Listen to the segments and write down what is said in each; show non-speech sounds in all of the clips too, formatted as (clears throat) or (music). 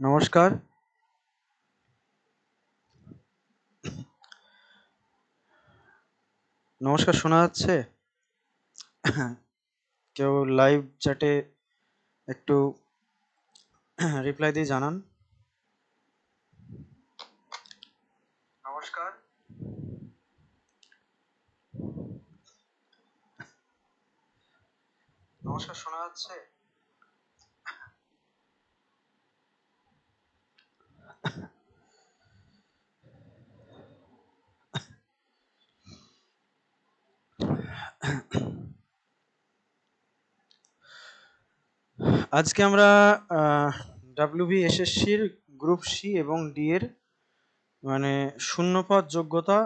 নমস্কার। নমস্কার, শোনা যাচ্ছে? কেউ লাইভ চ্যাটে একটু রিপ্লাই দিয়ে জানান। নমস্কার। নমস্কার, শোনা যাচ্ছে? আজকে আমরা ডাব্লিউবি এসএসসির গ্রুপ সি এবং ডি এর মানে শূন্যপদ, যোগ্যতা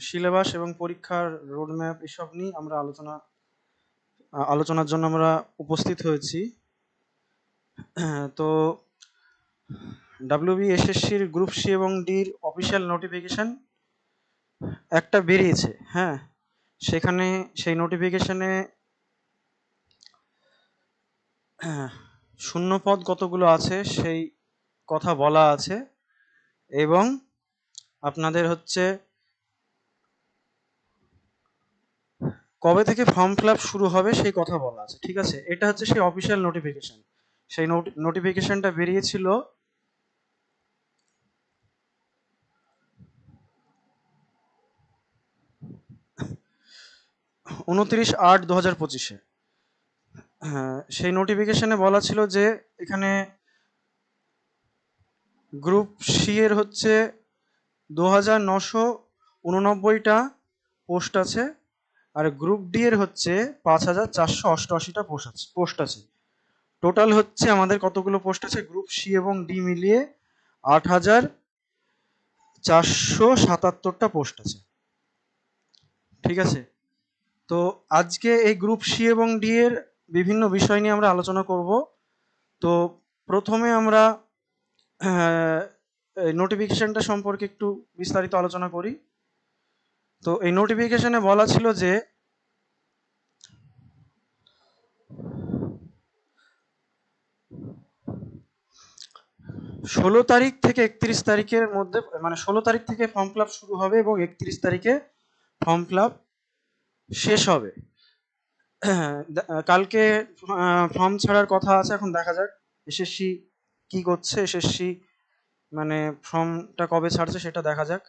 সিলেবাস এবং পরীক্ষার রোডম্যাপ এসব নিয়ে আমরা আলোচনা আলোচনার জন্য আমরা উপস্থিত হয়েছি। তো ডাব্লিউবি এসএসসির গ্রুপ সি এবং ডির অফিসিয়াল নোটিফিকেশন একটা বেরিয়েছে হ্যাঁ। সেখানে সেই নোটিফিকেশনে শূন্যপদ কতগুলো আছে সেই কথা বলা আছে এবং আপনাদের হচ্ছে কবে থেকে ফর্ম ফিল শুরু হবে সেই কথা বলা আছে, ঠিক আছে? এটা হচ্ছে সেই অফিসিয়াল নোটিফিকেশন সেই নোটিফিকেশনটা বেরিয়েছিল উনত্রিশ আট দু হাজার পঁচিশে। হ্যাঁ সেই নোটিফিকেশনে বলা ছিল যে এখানে গ্রুপ সি এর হচ্ছে দু হাজার নশো উননব্বইটা পোস্ট আছে আর গ্রুপ ডি এর হচ্ছে পাঁচ হাজার চারশো অষ্টআশিটা পোস্ট আছে পোস্ট আছে। টোটাল হচ্ছে আমাদের কতগুলো পোস্ট আছে? গ্রুপ সি এবং ডি মিলিয়ে আট হাজার চারশো সাতাত্তরটা পোস্ট আছে। ঠিক আছে? তো আজকে এই গ্রুপ সি এবং ডি এর বিভিন্ন বিষয় নিয়ে আমরা আলোচনা করব। তো প্রথমে আমরা নোটিফিকেশনটা সম্পর্কে একটু বিস্তারিত আলোচনা করি। তো এই নোটিফিকেশনে বলা ছিল যে, ষোলো তারিখ থেকে একত্রিশ তারিখের মধ্যে মানে ষোলো তারিখ থেকে ফর্ম ফিল শুরু হবে এবং একত্রিশ তারিখে ফর্ম ফিল শেষ হবে। (clears throat) কালকে ফর্ম ছাড়ার কথা আছে, এখন দেখা যাক। এসএসসি কি করছে? এসএসসি মানে ফর্মটা কবে ছাড়ছে সেটা দেখা যাক।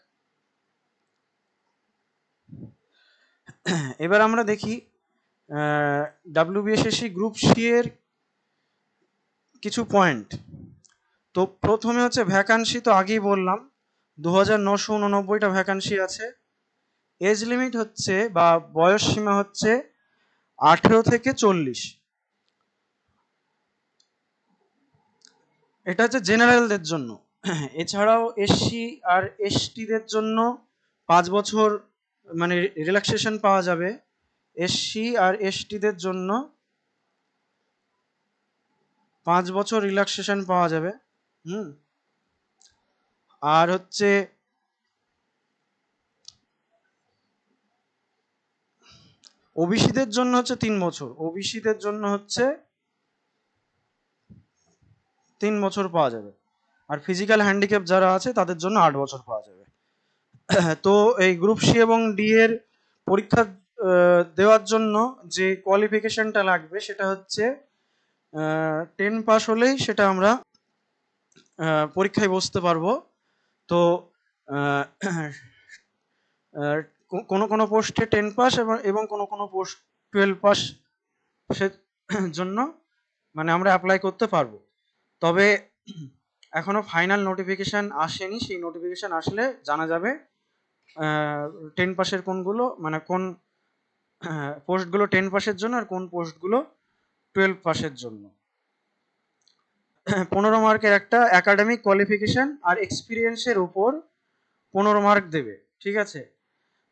(clears throat) এবার আমরা দেখি ডাব্লিউবিএসএসসি গ্রুপ সি এর কিছু পয়েন্ট তো প্রথমে হচ্ছে ভ্যাকান্সি তো আগেই বললাম, দু হাজার নশো উননব্বইটা ভ্যাকান্সি আছে। এজ লিমিট হচ্ছে বা বয়স সীমা হচ্ছে আঠেরো থেকে চল্লিশ। এটা হচ্ছে জেনারেলদের জন্য। এছাড়াও এসসি আর এসটিদের জন্য পাঁচ বছর মানে রিল্যাক্সেশন পাওয়া যাবে। এসসি আর এসটিদের জন্য পাঁচ বছর রিল্যাক্সেশন পাওয়া যাবে। হুম। আর হচ্ছে ওবিসিদের জন্য হচ্ছে তিন বছর। ওবিসিদের জন্য হচ্ছে তিন বছর পাওয়া যাবে। আর ফিজিক্যাল হ্যান্ডিক্যাপ যারা আছে, তাদের জন্য আট বছর পাওয়া যাবে। তো এই গ্রুপ সি এবং ডি এর পরীক্ষা দেওয়ার জন্য যে কোয়ালিফিকেশনটা লাগবে, সেটা হচ্ছে টেন পাস হলেই সেটা আমরা পরীক্ষায় বসতে পারব। তো কোনো কোনো পোস্টে টেন পাস এবং এবং কোনো কোনো পোস্ট টুয়েলভ পাস সে (coughs) জন্য মানে আমরা অ্যাপ্লাই করতে পারব। তবে (coughs) এখনও ফাইনাল নোটিফিকেশান আসেনি, সেই নোটিফিকেশান আসলে জানা যাবে টেন পাসের কোনগুলো মানে কোন পোস্টগুলো টেন পাসের জন্য আর কোন পোস্টগুলো টুয়েলভ পাসের জন্য। (coughs) পনেরো মার্কের একটা একাডেমিক কোয়ালিফিকেশান আর এক্সপিরিয়েন্সের উপর পনেরো মার্ক দেবে, ঠিক আছে?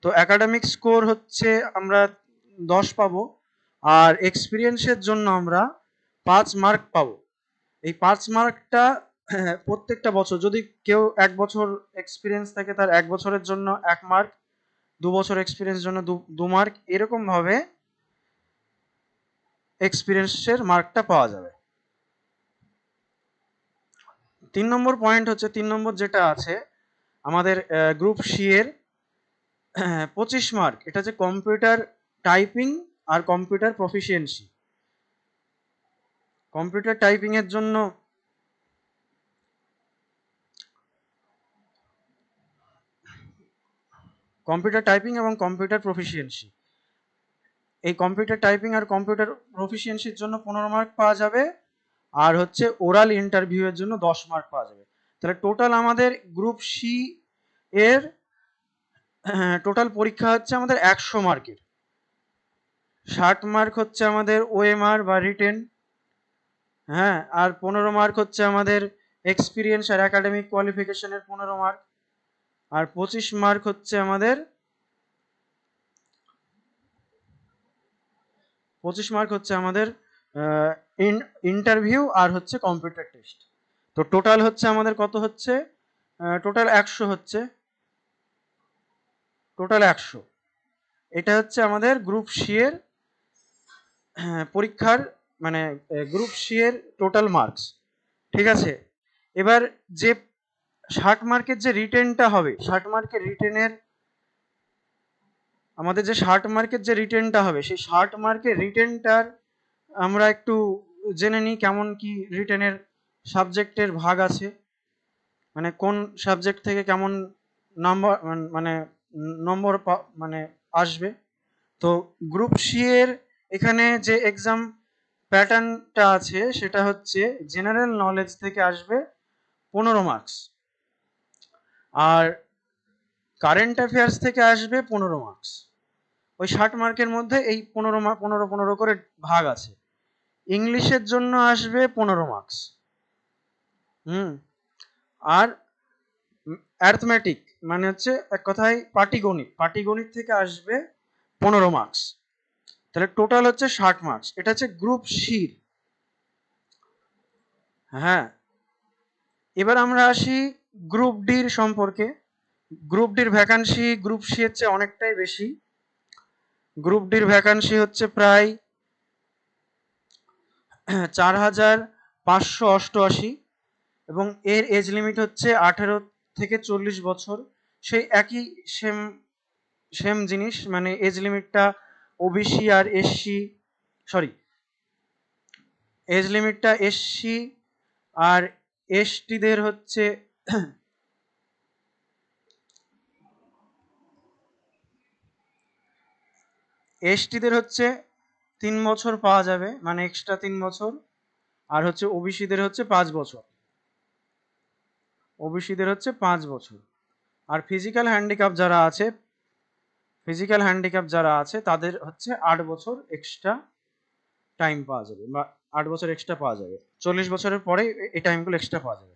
তো একাডেমিক স্কোর হচ্ছে আমরা দশ পাবো, আর এক্সপিরিয়েন্সের জন্য আমরা পাঁচ মার্ক পাবো। এই পাঁচ মার্কটা (clears throat) প্রত্যেকটা বছর, যদি কেউ এক বছর এক্সপিরিয়েন্স থাকে, তার এক বছরের জন্য এক মার্ক দু বছর এক্সপিরিয়েন্সের জন্য দু মার্ক এরকমভাবে এক্সপিরিয়েন্সের মার্কটা পাওয়া যাবে। তিন নম্বর পয়েন্ট হচ্ছে, তিন নম্বর যেটা আছে, আমাদের গ্রুপ সি এর (clears throat) পঁচিশ মার্ক এটা হচ্ছে কম্পিউটার টাইপিং আর কম্পিউটার প্রফিসিয়েন্সি কম্পিউটার টাইপিং এর জন্য কম্পিউটার টাইপিং এবং কম্পিউটার প্রফিসিয়েন্সি এই কম্পিউটার টাইপিং আর কম্পিউটার প্রফিসিয়েন্সির জন্য পনেরো মার্ক পাওয়া যাবে আর হচ্ছে ওরাল ইন্টারভিউ এর জন্য দশ মার্ক পাওয়া যাবে। তাহলে টোটাল আমাদের গ্রুপ সি এর টোটাল পরীক্ষা হচ্ছে আমাদের একশো মার্কের ষাট মার্ক হচ্ছে আমাদের ওএমআর বা রিটেন হ্যাঁ আর পনেরো মার্ক হচ্ছে আমাদের এক্সপিরিয়েন্স আর একাডেমিক কোয়ালিফিকেশনের পনেরো মার্ক আর পঁচিশ মার্ক হচ্ছে আমাদের, পঁচিশ মার্ক হচ্ছে আমাদের ইন্টারভিউ আর হচ্ছে কম্পিউটার টেস্ট তো টোটাল হচ্ছে আমাদের কত হচ্ছে? টোটাল একশো হচ্ছে। টোটাল একশো। এটা হচ্ছে আমাদের গ্রুপ সি এর পরীক্ষার মানে গ্রুপ সি এর টোটাল মার্কস ঠিক আছে? এবার যে ষাট মার্কের যে রিটেনটা হবে, ষাট মার্কের রিটেনের আমাদের যে ষাট মার্কের যে রিটেনটা হবে, সেই ষাট মার্কের রিটেনটার আমরা একটু জেনে নিই কেমন কি রিটেনের সাবজেক্টের ভাগ আছে। মানে কোন সাবজেক্ট থেকে কেমন নাম্বার মানে নম্বর মানে আসবে। তো গ্রুপ সি এর এখানে যে এক্সাম প্যাটার্নটা আছে, সেটা হচ্ছে জেনারেল নলেজ থেকে আসবে পনেরো মার্কস আর কারেন্ট অ্যাফেয়ার্স থেকে আসবে পনেরো মার্কস ওই ষাট মার্কের মধ্যে এই পনেরো পনেরো পনেরো করে ভাগ আছে। ইংলিশের জন্য আসবে পনেরো মার্কস হুম। আর অ্যারথমেটিক মানে হচ্ছে এক কথায় পাটিগণিত। পাটিগণিত থেকে আসবে পনেরো মার্কস তাহলে টোটাল হচ্ছে ষাট মার্কস এটা হচ্ছে গ্রুপ সির হ্যাঁ। এবার আমরা আসি গ্রুপ ডির সম্পর্কে। গ্রুপ ডির ভ্যাকান্সি গ্রুপ সি চেয়ে অনেকটাই বেশি। গ্রুপ ডির ভ্যাকান্সি হচ্ছে প্রায় চার হাজার পাঁচশো অষ্টআশি। এবং এর এজ লিমিট হচ্ছে আঠেরো থেকে চল্লিশ বছর। সেই একই সেম সেম জিনিস মানে এজ লিমিটটা ওবিসি আর এসসি সরি এজ লিমিটটা এসসি আর এসটিদের হচ্ছে (clears throat) এসটিদের হচ্ছে তিন বছর পাওয়া যাবে মানে এক্সট্রা তিন বছর, আর হচ্ছে ওবিসিদের হচ্ছে পাঁচ বছর। ওবিসিদের হচ্ছে পাঁচ বছর। আর ফিজিক্যাল হ্যান্ডিক্যাপ যারা আছে ফিজিক্যাল হ্যান্ডিক্যাপ যারা আছে, তাদের হচ্ছে আট বছর এক্সট্রা টাইম পাওয়া যাবে বা আট বছর এক্সট্রা পাওয়া যাবে। চল্লিশ বছরের পরে এই টাইমগুলো এক্সট্রা পাওয়া যাবে।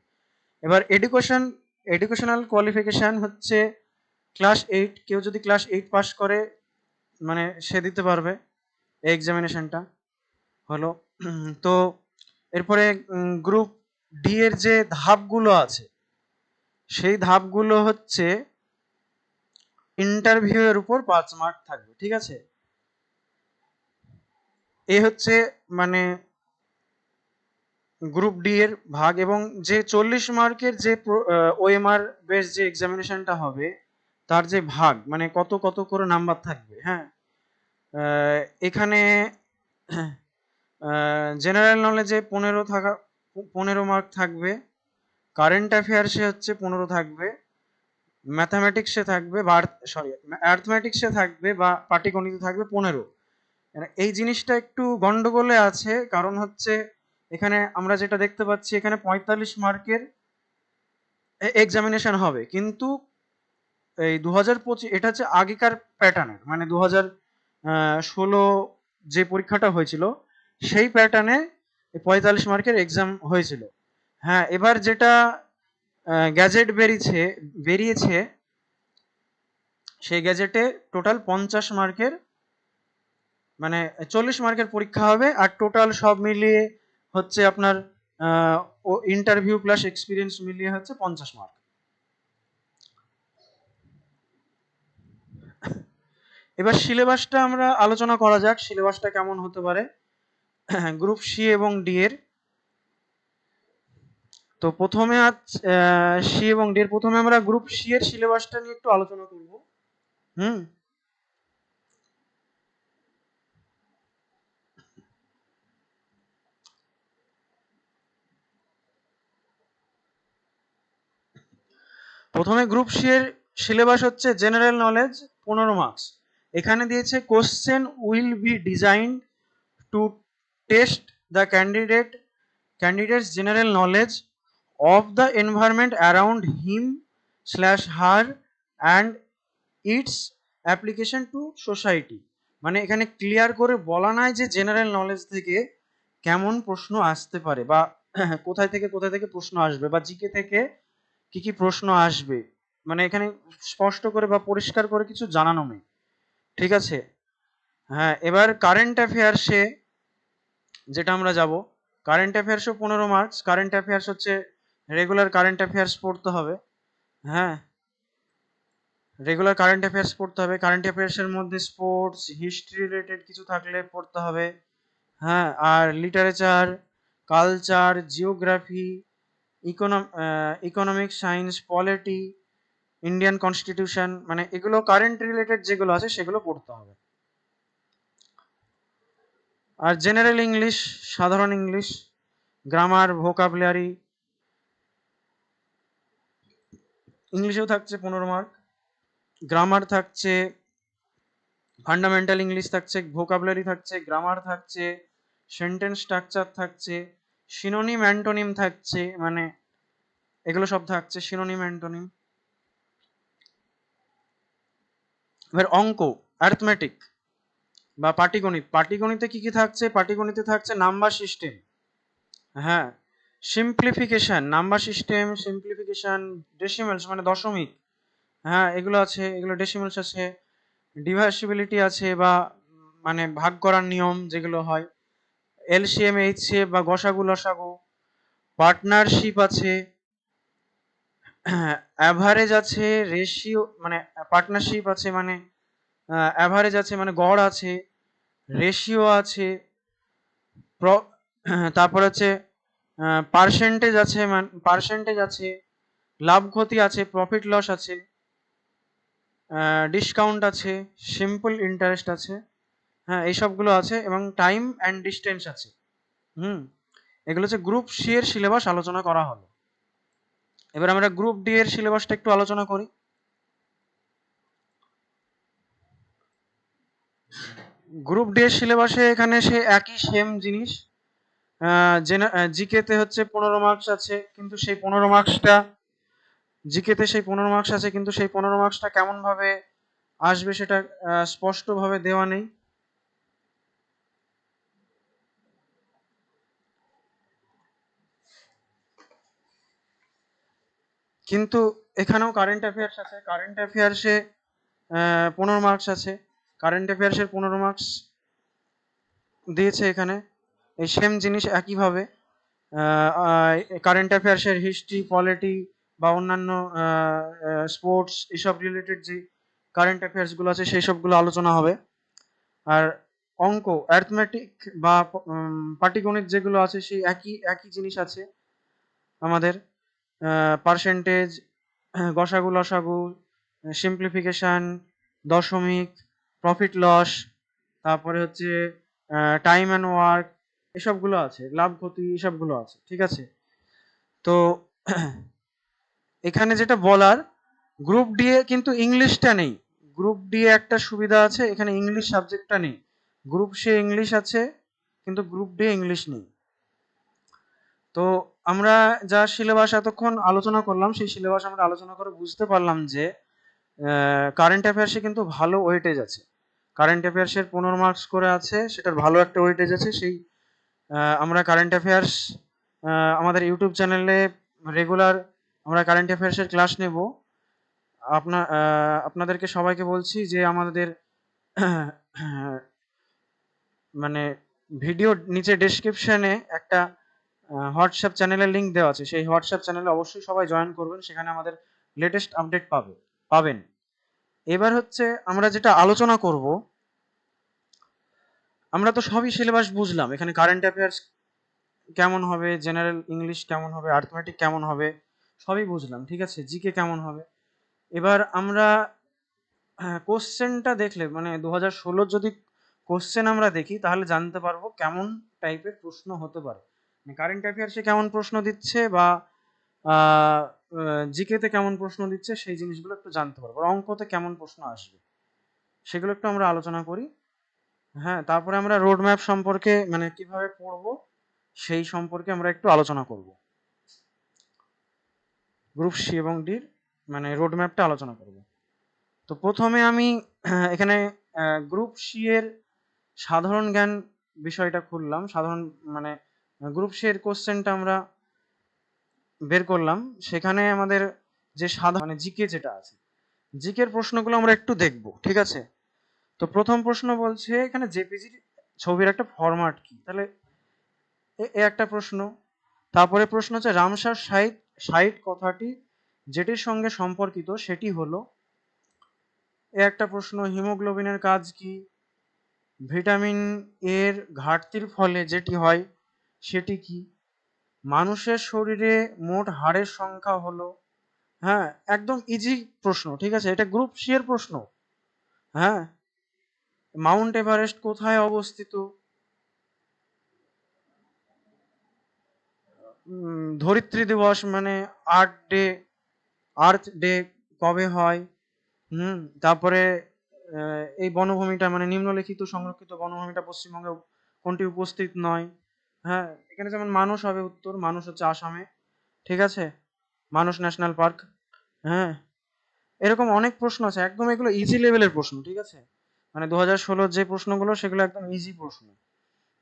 এবার এডুকেশন এডুকেশনাল কোয়ালিফিকেশান হচ্ছে ক্লাস এইট কেউ যদি ক্লাস এইট পাস করে মানে সে দিতে পারবে এই এক্সামিনেশনটা হলো তো এরপরে গ্রুপ ডি এর যে ধাপগুলো আছে সেই ধাপগুলো হচ্ছে ইন্টারভিউ এর উপর পাঁচ মার্ক থাকবে, ঠিক আছে? এ হচ্ছে মানে গ্রুপ ডি এর ভাগ এবং যে চল্লিশ মার্কের যে ওএমআর বেস যে এক্সামিনেশনটা হবে, তার যে ভাগ মানে কত কত করে নাম্বার থাকবে হ্যাঁ? এখানে জেনারেল নলেজে পনেরো থাকা, পনেরো মার্ক থাকবে। কারেন্ট অ্যাফেয়ার্সে হচ্ছে পনেরো থাকবে ম্যাথামেটিক্সে থাকবে বা সরি অ্যাথমেটিক্সে থাকবে বা পাটিগণিতে থাকবে পনেরো। এই জিনিসটা একটু গন্ডগোলে আছে, কারণ হচ্ছে এখানে আমরা যেটা দেখতে পাচ্ছি, এখানে পঁয়তাল্লিশ মার্কের এক্সামিনেশন হবে। কিন্তু এই দু হাজার পঁচিশ, এটা হচ্ছে আগেকার প্যাটার্নের মানে দু হাজার ষোলো যে পরীক্ষাটা হয়েছিল, সেই প্যাটার্নে পঁয়তাল্লিশ মার্কের এক্সাম হয়েছিল। হ্যাঁ এবার যেটা গ্যাজেট বেরিয়েছে বেরিয়েছে, সেই গ্যাজেটে টোটাল পঞ্চাশ মার্কের মানে চল্লিশ মার্কের পরীক্ষা হবে, আর টোটাল সব মিলিয়ে হচ্ছে আপনার ও ইন্টারভিউ প্লাস এক্সপিরিয়েন্স মিলিয়ে হচ্ছে পঞ্চাশ মার্ক। এবার সিলেবাসটা আমরা আলোচনা করা যাক, সিলেবাসটা কেমন হতে পারে। (coughs) গ্রুপ সি এবং ডি এর। তো প্রথমে আজ সি এবং ডি প্রথমে আমরা গ্রুপ সি এর সিলেবাসটা নিয়ে একটু আলোচনা করব। হুম? প্রথমে গ্রুপ সি এর সিলেবাস হচ্ছে জেনারেল নলেজ পনেরো মার্কস এখানে দিয়েছে question will be design to test the candidate candidates general knowledge of the environment around him slash her and its application to society মানে এখানে ক্লিয়ার করে বলা নাই যে জেনারেল নলেজ থেকে কেমন প্রশ্ন আসতে পারে বা (clears throat) কোথায় থেকে কোথায় থেকে প্রশ্ন আসবে বা জিকে থেকে কি কি প্রশ্ন আসবে। মানে এখানে স্পষ্ট করে বা পরিষ্কার করে কিছু জানানো নেই। ঠিক আছে? হ্যাঁ এবার কারেন্ট অ্যাফেয়ার্সে যেটা আমরা যাব। কারেন্ট অ্যাফেয়ার্সও পনেরো মার্কস কারেন্ট অ্যাফেয়ার্স হচ্ছে রেগুলার কারেন্ট অ্যাফেয়ার্স পড়তে হবে। হ্যাঁ? রেগুলার কারেন্ট অ্যাফেয়ার্স পড়তে হবে। কারেন্ট অ্যাফেয়ার্সের মধ্যে স্পোর্টস হিস্ট্রি রিলেটেড কিছু থাকলে পড়তে হবে। হ্যাঁ? আর literature culture geography economic science polity Indian constitution মানে এগুলো কারেন্ট রিলেটেড যেগুলো আছে সেগুলো পড়তে হবে। আর জেনারেল ইংলিশ সাধারণ ইংলিশ গ্রামার ভোকাবুলারি ইংলিশেও থাকছে পনেরো মার্ক, গ্রামার থাকছে ফান্ডামেন্টাল ইংলিশ থাকছে ভোকাবুলারি থাকছে গ্রামার থাকছে সেন্টেন্স স্ট্রাকচার থাকছে সিনোনিম অ্যান্টোনিম থাকছে মানে এগুলো সব থাকছে সিনোনিম অ্যান্টোনিম এবার অঙ্ক অ্যারিথমেটিক বা পাটিগণিত। পাটিগণিতে কি কি থাকছে? পাটিগণিতে থাকছে নাম্বার সিস্টেম হ্যাঁ simplification number system simplification decimals মানে দশমিক। হ্যাঁ এগুলো আছে, এগুলো ডেসিমেলস আছে। ডিভার্সিবিলিটি আছে বা মানে ভাগ করার নিয়ম যেগুলো হয়। এলসিএম এইচসিএফ বা গসাগু, লসাগু। পার্টনারশিপ আছে। অ্যাভারেজ আছে রেশিও মানে পার্টনারশিপ আছে মানে অ্যাভারেজ আছে মানে গড় আছে। রেশিও আছে। তারপর হচ্ছে পার্সেন্টেজ আছে পার্সেন্টেজ আছে, লাভ ক্ষতি আছে প্রফিট লস আছে ডিসকাউন্ট আছে সিম্পল ইন্টারেস্ট আছে হ্যাঁ এইসবগুলো আছে এবং টাইম অ্যান্ড ডিস্টেন্স আছে। হুম, এগুলো হচ্ছে গ্রুপ সি এর সিলেবাস আলোচনা করা হলো। এবার আমরা গ্রুপ ডি এর সিলেবাসটা একটু আলোচনা করি। গ্রুপ ডি এর সিলেবাসে এখানে সে একই সেম জিনিস। জিকেতে হচ্ছে পনেরো মার্কস আছে, কিন্তু সেই পনেরো মার্কসটা জিকেতে সেই পনেরো মার্কস আছে, কিন্তু সেই পনেরো মার্কসটা কেমনভাবে আসবে সেটা স্পষ্টভাবে দেওয়া নেই। কিন্তু এখানেও কারেন্ট অ্যাফেয়ার্স আছে কারেন্ট অ্যাফেয়ার্সে পনেরো মার্কস আছে কারেন্ট অ্যাফেয়ার্সের পনেরো মার্কস দিয়েছে এখানে। এই সেম জিনিস একইভাবে কারেন্ট অ্যাফেয়ার্সের হিস্ট্রি পলিটি বা অন্যান্য স্পোর্টস এসব রিলেটেড যে কারেন্ট অ্যাফেয়ার্সগুলো আছে সেই সবগুলো আলোচনা হবে। আর অঙ্ক অ্যাথমেটিক বা পাটিগণিত যেগুলো আছে সেই একই একই জিনিস আছে আমাদের। পার্সেন্টেজ গসাগু, লসাগু সিম্পলিফিকেশান দশমিক প্রফিট লস তারপরে হচ্ছে টাইম অ্যান্ড ওয়ার্ক এসবগুলো আছে, লাভ, ক্ষতি এসবগুলো আছে, ঠিক আছে? তো এখানে যেটা বলার গ্রুপ ডি এ কিন্তু ইংলিশটা নেই। গ্রুপ ডি একটা সুবিধা আছে, এখানে ইংলিশ সাবজেক্টটা নেই। গ্রুপ সে ইংলিশ আছে, কিন্তু গ্রুপ ডি ইংলিশ নেই। তো আমরা যা সিলেবাস এতক্ষণ আলোচনা করলাম, সেই সিলেবাস আমরা আলোচনা করে বুঝতে পারলাম যে কারেন্ট অ্যাফেয়ার্সে কিন্তু ভালো ওয়েটেজ আছে। কারেন্ট অ্যাফেয়ার্সের পনেরো মার্কস করে আছে, সেটার ভালো একটা ওয়েটেজ আছে, সেই আমরা কারেন্ট অ্যাফেয়ার্স আমাদের ইউটিউব চ্যানেলে রেগুলার আমরা কারেন্ট অ্যাফেয়ার্সের ক্লাস নেব। আপনার আপনাদেরকে সবাইকে বলছি যে আমাদের (coughs) মানে ভিডিও নিচে ডেসক্রিপশনে একটা হোয়াটসঅ্যাপ চ্যানেলের লিঙ্ক দেওয়া আছে। সেই হোয়াটসঅ্যাপ চ্যানেলে অবশ্যই সবাই জয়েন করবেন, সেখানে আমাদের লেটেস্ট আপডেট পাবে, পাবেন। এবার হচ্ছে আমরা যেটা আলোচনা করব আমরা তো সবই সিলেবাস বুঝলাম। এখানে কারেন্ট অ্যাফেয়ার্স কেমন হবে জেনারেল ইংলিশ কেমন হবে আর্থমেটিক কেমন হবে, সবই বুঝলাম, ঠিক আছে? জিকে কেমন হবে? এবার আমরা কোশ্চেনটা দেখলে মানে দু হাজার ষোলোর যদি কোশ্চেন আমরা দেখি, তাহলে জানতে পারব কেমন টাইপের প্রশ্ন হতে পারে। কারেন্ট অ্যাফেয়ার্সে কেমন প্রশ্ন দিচ্ছে বা জিকেতে কেমন প্রশ্ন দিচ্ছে, সেই জিনিসগুলো একটু জানতে পারব। অঙ্কতে কেমন প্রশ্ন আসবে, সেগুলো একটু আমরা আলোচনা করি। হ্যাঁ তারপরে আমরা রোড ম্যাপ সম্পর্কে মানে কীভাবে পড়ব, সেই সম্পর্কে আমরা একটু আলোচনা করব। গ্রুপ সি এবং ডির মানে রোড ম্যাপটা আলোচনা করব। তো প্রথমে আমি এখানে গ্রুপ সি এর সাধারণ জ্ঞান বিষয়টা খুললাম। সাধারণ মানে গ্রুপ সি এর কোশ্চেনটা আমরা বের করলাম। সেখানে আমাদের যে সাধারণ মানে জিকে যেটা আছে, জিকের প্রশ্নগুলো আমরা একটু দেখব, ঠিক আছে? তো প্রথম প্রশ্ন বলছে, এখানে জেপিজি ছবির একটা ফরম্যাট কি? তাহলে এ একটা প্রশ্ন। তারপরে প্রশ্ন হচ্ছে, রামসার সাইট সাইট কথাটি যেটির সঙ্গে সম্পর্কিত সেটি হলো, এ একটা প্রশ্ন, হিমোগ্লোবিনের কাজ কি? ভিটামিন এর ঘাটতির ফলে যেটি হয় সেটি কি? মানুষের শরীরে মোট হাড়ের সংখ্যা হলো হ্যাঁ একদম ইজি প্রশ্ন, ঠিক আছে? এটা গ্রুপ সি এর প্রশ্ন হ্যাঁ? মাউন্ট এভারেস্ট কোথায় অবস্থিত? ধরিত্রী দিবস মানে আর্থ ডে আর্থ ডে কবে হয়? হুম, তারপরে এই বনভূমিটা মানে নিম্নলিখিত সংরক্ষিত বনভূমিটা পশ্চিমবঙ্গে কোনটি উপস্থিত নয়? হ্যাঁ এখানে যেমন মানুষ হবে উত্তর, মানুষ হচ্ছে আসামে, ঠিক আছে? মানুষ ন্যাশনাল পার্ক হ্যাঁ? এরকম অনেক প্রশ্ন আছে, একদম এগুলো ইজি লেভেলের প্রশ্ন, ঠিক আছে? মানে দু হাজার ষোলোর যে প্রশ্নগুলো, সেগুলো একদম ইজি প্রশ্ন।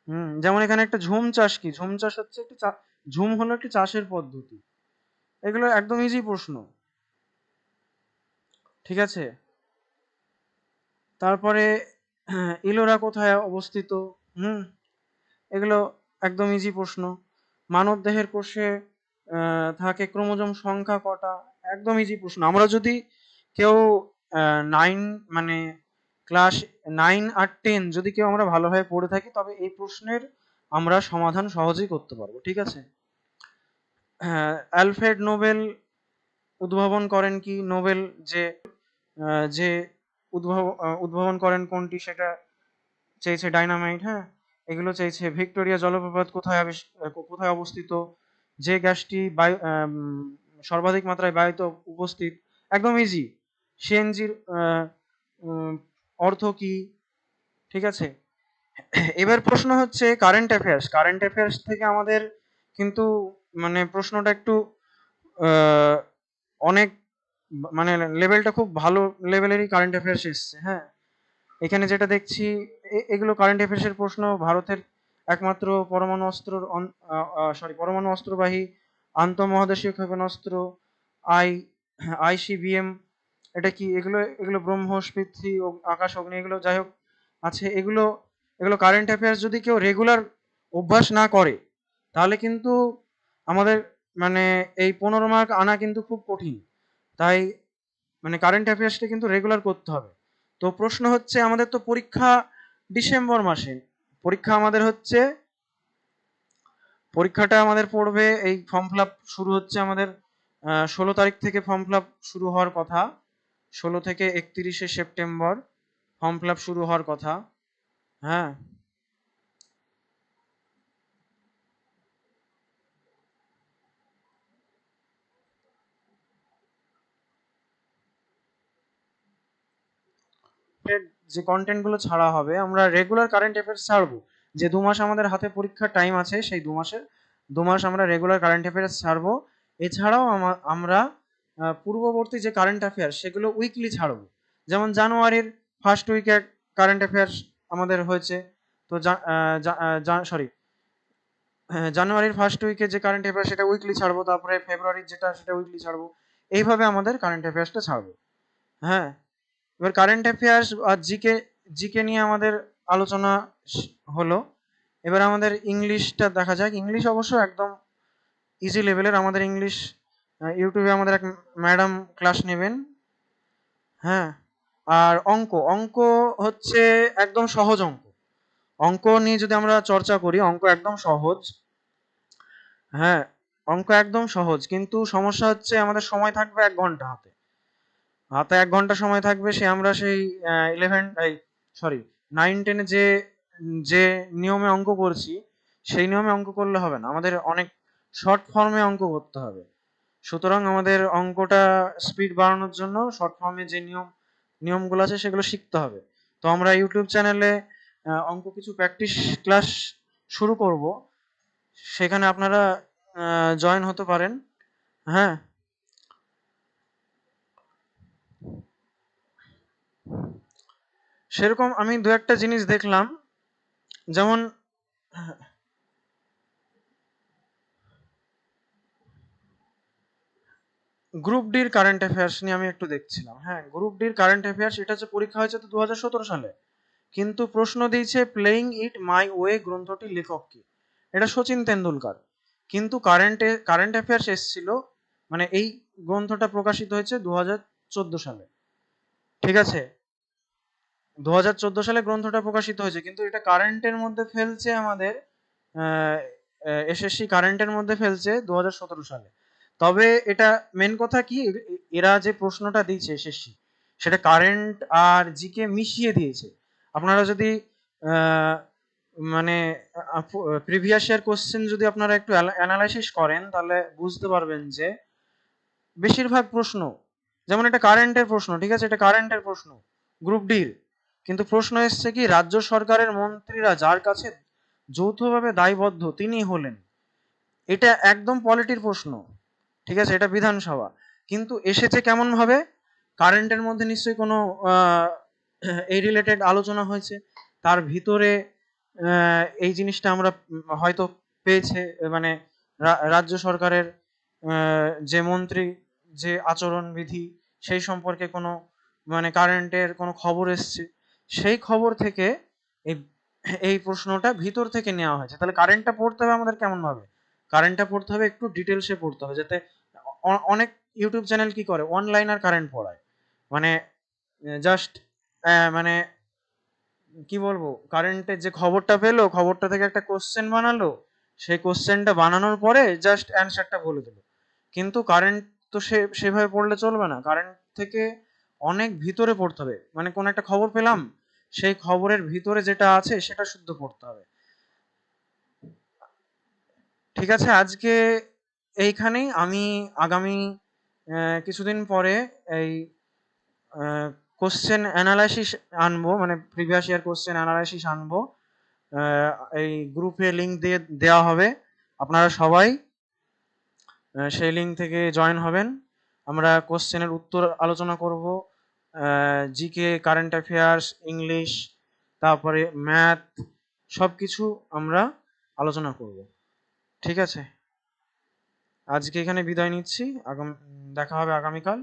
হুম, যেমন এখানে একটা ঝুম চাষ কি? ঝুম চাষ হচ্ছে একটি ঝুম হলো একটি চাষের পদ্ধতি। এগুলো একদম ইজি প্রশ্ন। ঠিক আছে? তারপরে, ইলোরা কোথায় অবস্থিত? হুম, এগুলো একদম ইজি প্রশ্ন। মানব দেহের কোষে থাকে ক্রোমোজোম সংখ্যা কটা? একদম ইজি প্রশ্ন। আমরা যদি কেউ নাইন মানে ক্লাস নাইন আর টেন যদি কেউ আমরা ভালোভাবে পড়ে থাকি, তবে এই প্রশ্নের আমরা সমাধান সহজেই করতে পারব, ঠিক আছে? অ্যালফ্রেড নোবেল উদ্ভাবন করেন কি? নোবেল যে যে উদ্ভাব উদ্ভাবন করেন কোনটি সেটা চেয়েছে ডাইনামাইট হ্যাঁ? এগুলো চেয়েছে ভিক্টোরিয়া জলপ্রপাত কোথায় কোথায় অবস্থিত? যে গ্যাসটি বায়ু সর্বাধিক মাত্রায় বায়ুতে উপস্থিত, একদম ইজি সিএনজির অর্থ কি? ঠিক আছে? এবার প্রশ্ন হচ্ছে কারেন্ট অ্যাফেয়ার্স কারেন্ট অ্যাফেয়ার্স থেকে আমাদের কিন্তু মানে প্রশ্নটা একটু অনেক মানে লেভেলটা খুব ভালো লেভেলেরই কারেন্ট অ্যাফেয়ার্স এসছে হ্যাঁ? এখানে যেটা দেখছি এগুলো কারেন্ট অ্যাফেয়ার্সের প্রশ্ন ভারতের একমাত্র পরমাণু অস্ত্র সরি পরমাণু অস্ত্রবাহী আন্তঃমহাদেশীয় ক্ষেপণাস্ত্র আই, আইসিবিএম এটা কি এগুলো এগুলো ব্রহ্মস পৃথ্বী আকাশ, অগ্নি, এগুলো যাই হোক আছে, এগুলো এগুলো কারেন্ট অ্যাফেয়ার্স যদি কেউ রেগুলার অভ্যাস না করে, তাহলে কিন্তু আমাদের মানে এই পনেরো মার্ক আনা কিন্তু খুব কঠিন। তাই মানে কারেন্ট অ্যাফেয়ার্সটা কিন্তু রেগুলার করতে হবে। তো প্রশ্ন হচ্ছে, আমাদের তো পরীক্ষা ডিসেম্বর মাসে, পরীক্ষা আমাদের হচ্ছে, পরীক্ষাটা আমাদের পড়বে, এই ফর্ম ফিল শুরু হচ্ছে আমাদের ষোলো তারিখ থেকে ফর্ম ফিল শুরু হওয়ার কথা। ষোলো থেকে একত্রিশে সেপ্টেম্বর, ফর্ম ফিল শুরু হওয়ার কথা। হ্যাঁ। যে কন্টেন্টগুলো ছাড়া হবে, আমরা রেগুলার কারেন্ট অ্যাফেয়ার্স ছাড়বো। যে দু মাস আমাদের হাতে পরীক্ষার টাইম আছে, সেই দু মাসের, দু মাস আমরা রেগুলার কারেন্ট অ্যাফেয়ার্স ছাড়বো। এছাড়াও আমরা পূর্ববর্তী যে কারেন্ট অ্যাফেয়ার্স সেগুলো উইকলি ছাড়বো। যেমন জানুয়ারির ফার্স্ট উইকে কারেন্ট অ্যাফেয়ার্স আমাদের হয়েছে, তো সরি জানুয়ারির ফার্স্ট উইকে যে কারেন্ট অ্যাফেয়ার্স সেটা উইকলি ছাড়বো, তারপরে ফেব্রুয়ারির যেটা, সেটা উইকলি ছাড়বো। এইভাবে আমাদের কারেন্ট অ্যাফেয়ার্সটা ছাড়বো। হ্যাঁ এবার কারেন্ট অ্যাফেয়ার্স আর জিকে জিকে নিয়ে আমাদের আলোচনা হলো। এবার আমাদের ইংলিশটা দেখা যাক। ইংলিশ অবশ্য একদম ইজি লেভেলের আমাদের ইংলিশ ইউটিউবে আমাদের এক ম্যাডাম ক্লাস নেবেন। হ্যাঁ আর অঙ্ক। অঙ্ক হচ্ছে একদম সহজ অঙ্ক। অঙ্ক নিয়ে যদি আমরা চর্চা করি, অঙ্ক একদম সহজ। হ্যাঁ অঙ্ক একদম সহজ, কিন্তু সমস্যা হচ্ছে আমাদের সময় থাকবে এক ঘণ্টা হাতে। হাতে এক ঘণ্টা সময় থাকবে সে আমরা সেই ইলেভেন সরি নাইন টেনে যে যে নিয়মে অঙ্ক করছি, সেই নিয়মে অঙ্ক করলে হবে না। আমাদের অনেক শর্ট ফর্মে অঙ্ক করতে হবে। সুতরাং আমাদের অঙ্কটা স্পিড বাড়ানোর জন্য শর্ট ফর্মে যে নিয়ম, নিয়মগুলো আছে সেগুলো শিখতে হবে। তো আমরা ইউটিউব চ্যানেলে অঙ্ক কিছু প্র্যাকটিস ক্লাস শুরু করব। সেখানে আপনারা জয়েন হতে পারেন। হ্যাঁ? সেরকম আমি দু একটা জিনিস দেখলাম। যেমন গ্রুপ ডির কারেন্ট অ্যাফেয়ার্স নিয়ে আমি একটু দেখছিলাম। হ্যাঁ গ্রুপ ডির কারেন্ট অ্যাফেয়ার্স এটা হচ্ছে পরীক্ষা হয়েছে তো দুহাজার সতেরো সালে। কিন্তু প্রশ্ন দিয়েছে প্লেইং ইট মাই ওয়ে গ্রন্থটি লেখক কি? এটা সচিন তেন্ডুলকার। কিন্তু কারেন্টে কারেন্ট অ্যাফেয়ার্স এসছিল মানে এই গ্রন্থটা প্রকাশিত হয়েছে দু হাজার চোদ্দ সালে। ঠিক আছে? দু হাজার চোদ্দ সালে গ্রন্থটা প্রকাশিত হয়েছে, কিন্তু এটা কারেন্টের মধ্যে ফেলছে আমাদের এসএসসি কারেন্টের মধ্যে ফেলছে দু হাজার সতেরো সালে। তবে এটা মেন কথা কি, এরা যে প্রশ্নটা দিয়েছে শেষে, সেটা কারেন্ট আর জিকে মিশিয়ে দিয়েছে। আপনারা যদি মানে প্রিভিয়াস ইয়ার কোশ্চেন যদি আপনারা একটু অ্যানালাইসিস করেন, তাহলে বুঝতে পারবেন যে, বেশিরভাগ প্রশ্ন, যেমন এটা কারেন্টের প্রশ্ন, ঠিক আছে, এটা কারেন্টের প্রশ্ন গ্রুপ ডির কিন্তু প্রশ্ন এসছে কি, রাজ্য সরকারের মন্ত্রীরা যার কাছে যৌথভাবে দায়বদ্ধ, তিনি হলেন। এটা একদম পলিটির প্রশ্ন। ঠিক আছে? এটা বিধানসভা। কিন্তু এসেছে কেমন ভাবে? কারেন্টের মধ্যে নিশ্চয়ই কোনো এই রিলেটেড আলোচনা হয়েছে। তার ভিতরে এই জিনিসটা আমরা হয়তো পেয়েছে মানে রাজ্য সরকারের যে মন্ত্রী, যে আচরণ বিধি সেই সম্পর্কে কোনো মানে কারেন্টের কোনো খবর এসছে। সেই খবর থেকে এই এই প্রশ্নটা ভিতর থেকে নেওয়া হয়েছে। তাহলে কারেন্টটা পড়তে হবে আমাদের কেমন ভাবে? কারেন্টটা পড়তে হবে, একটু ডিটেলসে পড়তে হবে, যাতে অনেক ইউটিউব চ্যানেল কি করে? অনলাইন আর কারেন্ট পড়ায়। মানে জাস্ট মানে কি বলব? কারেন্টের যে খবরটা পেল, খবরটা থেকে একটা কোশ্চেন বানালো, সেই কোশ্চেনটা বানানোর পরে জাস্ট অ্যান্সারটা বলে দিল। কিন্তু কারেন্ট তো সে, সেভাবে পড়লে চলবে না। কারেন্ট থেকে অনেক ভিতরে পড়তে হবে। মানে কোন একটা খবর পেলাম, সেই খবরের ভিতরে যেটা আছে, সেটা শুদ্ধ পড়তে হবে। ঠিক আছে, আজকে এইখানেই। আমি আগামী কিছুদিন পরে এই কোশ্চেন অ্যানালাইসিস আনব মানে প্রিভিয়াস ইয়ার কোশ্চেন অ্যানালাইসিস আনব। এই গ্রুপে লিঙ্ক দিয়ে দেওয়া হবে। আপনারা সবাই সেই লিঙ্ক থেকে জয়েন হবেন। আমরা কোশ্চেনের উত্তর আলোচনা করব। জিকে কারেন্ট অ্যাফেয়ার্স ইংলিশ তারপরে ম্যাথ সব কিছু আমরা আলোচনা করব। ঠিক আছে? আজকে এখানে বিদায় নিচ্ছি। আগাম দেখা হবে আগামীকাল।